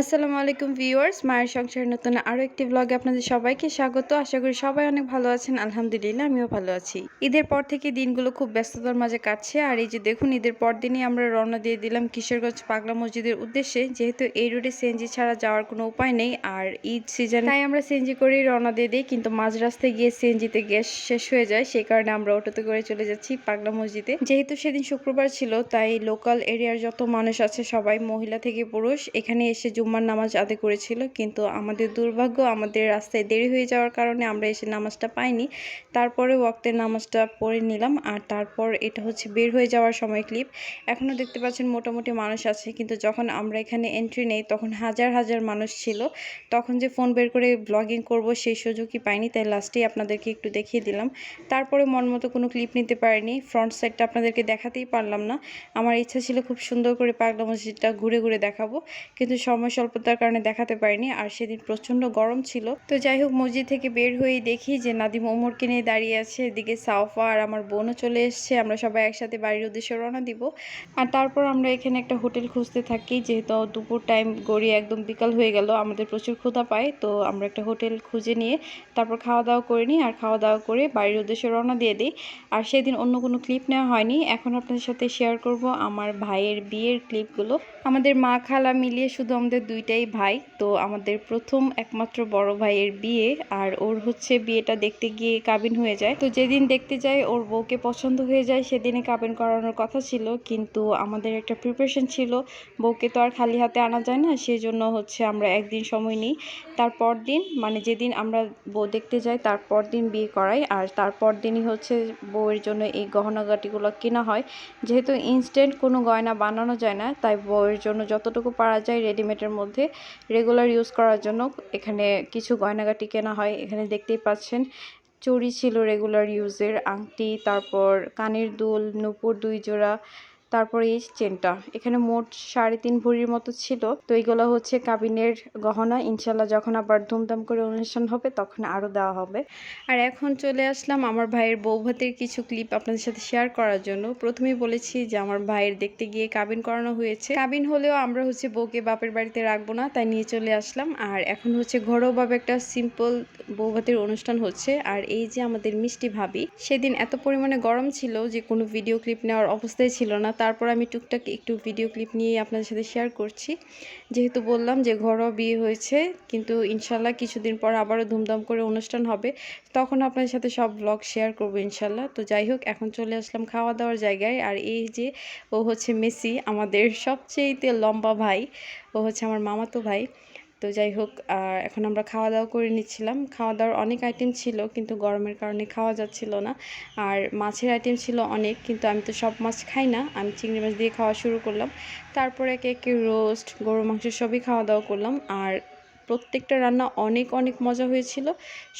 আসসালামু আলাইকুম ভিউয়ার্স, মায়ের সংসার নতুন আরও একটি ব্লগে আপনাদের সবাইকে স্বাগত। আশা করি সবাই অনেক ভালো আছেন। আলহামদুলিল্লাহ, আমিও ভালো আছি। ঈদের পর থেকে দিনগুলো খুব ব্যস্ততার মাঝে কাটছে। আর এই যে দেখুন, ঈদের পর দিনই আমরা রওনা দিয়ে দিলাম কিশোরগঞ্জ পাগলা মসজিদের উদ্দেশ্যে। যেহেতু এই রোডে সিএনজি ছাড়া যাওয়ার কোনো উপায় নেই, আর ঈদ সিজন তাই আমরা সিএনজি করেই রওনা দিয়ে দিই। কিন্তু মাঝ রাস্তায় গিয়ে সিএনজিতে গ্যাস শেষ হয়ে যায়, সেই কারণে আমরা অটোতে করে চলে যাচ্ছি পাগলা মসজিদে। যেহেতু সেদিন শুক্রবার ছিল, তাই লোকাল এরিয়ার যত মানুষ আছে, সবাই মহিলা থেকে পুরুষ, এখানে এসে জুম্মার নামাজ আদায় করেছিল, কিন্তু আমাদের দুর্ভাগ্য, আমাদের রাস্তায় দেরি হয়ে যাওয়ার কারণে আমরা এসে নামাজটা পাইনি। তারপরে ওয়াক্তের নামাজটা পড়ে নিলাম, আর তারপর এটা হচ্ছে বের হয়ে যাওয়ার সময় ক্লিপ এখনও দেখতে পাচ্ছেন মোটামুটি মানুষ আছে, কিন্তু যখন আমরা এখানে এন্ট্রি নেই, তখন হাজার হাজার মানুষ ছিল। তখন যে ফোন বের করে ব্লগিং করব সেই সুযোগই পাইনি, তাই লাস্টেই আপনাদেরকে একটু দেখিয়ে দিলাম। তারপরে মন মতো কোনো ক্লিপ নিতে পারিনি ফ্রন্ট সাইডটা আপনাদেরকে দেখাতেই পারলাম না। আমার ইচ্ছা ছিল খুব সুন্দর করে পাগলা মসজিদটা ঘুরে ঘুরে দেখাবো, কিন্তু সময় স্বল্পতার কারণে দেখাতে পারিনি, আর সেদিন প্রচণ্ড গরম ছিল। তো যাই হোক, মসজিদ থেকে বের হয়েই দেখি যে নাদিম ওমরকে নিয়ে দাঁড়িয়ে আছে, এদিকে সাউফা আর আমার বোনও চলে এসছে, আমরা সবাই একসাথে বাড়ির উদ্দেশ্যে রওনা দিব। আর তারপর আমরা এখানে একটা হোটেল খুঁজতে থাকি, যেহেতু দুপুর টাইম গড়িয়ে একদম বিকাল হয়ে গেল, আমাদের প্রচুর ক্ষুধা পায়, তো আমরা একটা হোটেল খুঁজে নিয়ে তারপর খাওয়া দাওয়া করে নিই, আর খাওয়া দাওয়া করে বাড়ির উদ্দেশ্যে রওনা দিয়ে দিই। আর সেদিন অন্য কোনো ক্লিপ নেওয়া হয়নি, এখন আপনাদের সাথে শেয়ার করব আমার ভাইয়ের বিয়ের ক্লিপগুলো। আমাদের মা খালা মিলিয়ে শুধু আমাদের দুইটাই ভাই, তো আমাদের প্রথম একমাত্র বড় ভাইয়ের বিয়ে আর ওর হচ্ছে বিয়েটা দেখতে গিয়ে কাবিন হয়ে যায়। তো যেদিন দেখতে যাই ওর বউকে পছন্দ হয়ে যায় সেদিনে কাবিন করানোর কথা ছিল, কিন্তু আমাদের একটা প্রিপারেশন ছিল। বউকে তো আর খালি হাতে আনা যায় না সেই জন্য হচ্ছে আমরা একদিন সময় নিই। তারপর দিন মানে যেদিন আমরা বউ দেখতে যাই তারপর দিন বিয়ে করাই। আর তারপর দিনই হচ্ছে বউয়ের জন্য এই গহনাগাটিগুলো কেনা হয়। যেহেতু ইনস্ট্যান্ট কোনো গয়না বানানো যায় না, তাই বউয়ের জন্য যতটুকু পারা যায় রেডিমেডের মধ্যে রেগুলার ইউজ করার জন্য এখানে কিছু গয়নাগাটি কেনা হয়। এখানে দেখতেই পাচ্ছেন, চুড়ি ছিল রেগুলার ইউজের আংটি, তারপর কানের দুল, নূপুর দুই জোড়া তারপরে এই চেনটা। এখানে মোট সাড়ে তিন ভরির মতো ছিল। তো এইগুলো হচ্ছে কাবিনের গহনা। ইনশাল্লাহ যখন আবার ধুমধাম করে অনুষ্ঠান হবে, তখন আরও দেওয়া হবে। আর এখন চলে আসলাম আমার ভাইয়ের বউ ভাতের কিছু ক্লিপ আপনাদের সাথে শেয়ার করার জন্য। প্রথমেই বলেছি যে আমার ভাইয়ের দেখতে গিয়ে কাবিন করানো হয়েছে। কাবিন হলেও আমরা হচ্ছে বউকে বাপের বাড়িতে রাখব না, তাই নিয়ে চলে আসলাম। আর এখন হচ্ছে ঘরোয়াভাবে একটা সিম্পল বউ ভাতের অনুষ্ঠান হচ্ছে। আর এই যে আমাদের মিষ্টি ভাবি, সেদিন এত পরিমাণে গরম ছিল যে কোনো ভিডিও ক্লিপ নেওয়ার অবস্থায় ছিল না। তারপর আমি টুকটাক একটু ভিডিও ক্লিপ নিয়ে আপনাদের সাথে শেয়ার করছি। যেহেতু বললাম যে ঘরোয়া বিয়ে হয়েছে, কিন্তু ইনশাল্লাহ কিছুদিন পর আবারও ধুমধাম করে অনুষ্ঠান হবে। তখন আপনাদের সাথে সব ব্লগ শেয়ার করব ইনশাল্লাহ। তো যাই হোক, এখন চলে আসলাম খাওয়া দাওয়ার জায়গায়। আর এই যে ও হচ্ছে মেসি, আমাদের সবচেয়েতে লম্বা ভাই, ও হচ্ছে আমার মামাতো ভাই। তো যাই হোক এখন আমরা খাওয়া দাওয়া করে নিচ্ছিলাম। খাওয়া দাওয়ার অনেক আইটেম ছিল, কিন্তু গরমের কারণে খাওয়া যাচ্ছিল না। আর মাছের আইটেম ছিল অনেক, কিন্তু আমি তো সব মাছ খাই না। আমি চিংড়ি মাছ দিয়ে খাওয়া শুরু করলাম। তারপরে একে একে রোস্ট গরু মাংস সবই খাওয়া দাওয়া করলাম। আর প্রত্যেকটা রান্না অনেক অনেক মজা হয়েছিল।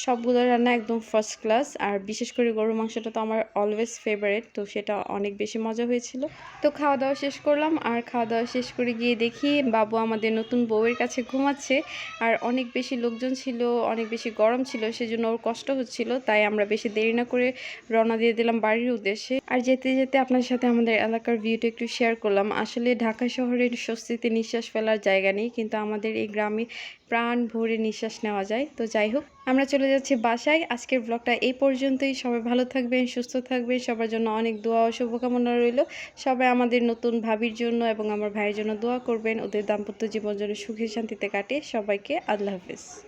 সবগুলো রান্না একদম ফার্স্ট ক্লাস আর বিশেষ করে গরুর মাংসটা তো আমার অলওয়েজ ফেভারেট তো সেটা অনেক বেশি মজা হয়েছিল। তো খাওয়া দাওয়া শেষ করলাম। আর খাওয়া দাওয়া শেষ করে গিয়ে দেখি বাবু আমাদের নতুন বউয়ের কাছে ঘুমাচ্ছে। আর অনেক বেশি লোকজন ছিল, অনেক বেশি গরম ছিল, সেজন্য ওর কষ্ট হচ্ছিল। তাই আমরা বেশি দেরি না করে রওনা দিয়ে দিলাম বাড়ির উদ্দেশ্যে। আর যেতে যেতে আপনার সাথে আমাদের এলাকার ভিউটা একটু শেয়ার করলাম। আসলে ঢাকা শহরের স্বস্তিতে নিঃশ্বাস ফেলার জায়গা নেই, কিন্তু আমাদের এই গ্রামে প্রাণ ভরে নিঃশ্বাস নেওয়া যায়। তো যাই হোক, আমরা চলে যাচ্ছি বাসায়। আজকের ব্লগটা এই পর্যন্তই। সবাই ভালো থাকবেন, সুস্থ থাকবেন। সবার জন্য অনেক দোয়া ও শুভকামনা রইল। সবাই আমাদের নতুন ভাবির জন্য এবং আমার ভাইয়ের জন্য দোয়া করবেন। ওদের দাম্পত্য জীবন যেন সুখে শান্তিতে কাটে। সবাইকে আল্লাহ হাফিজ।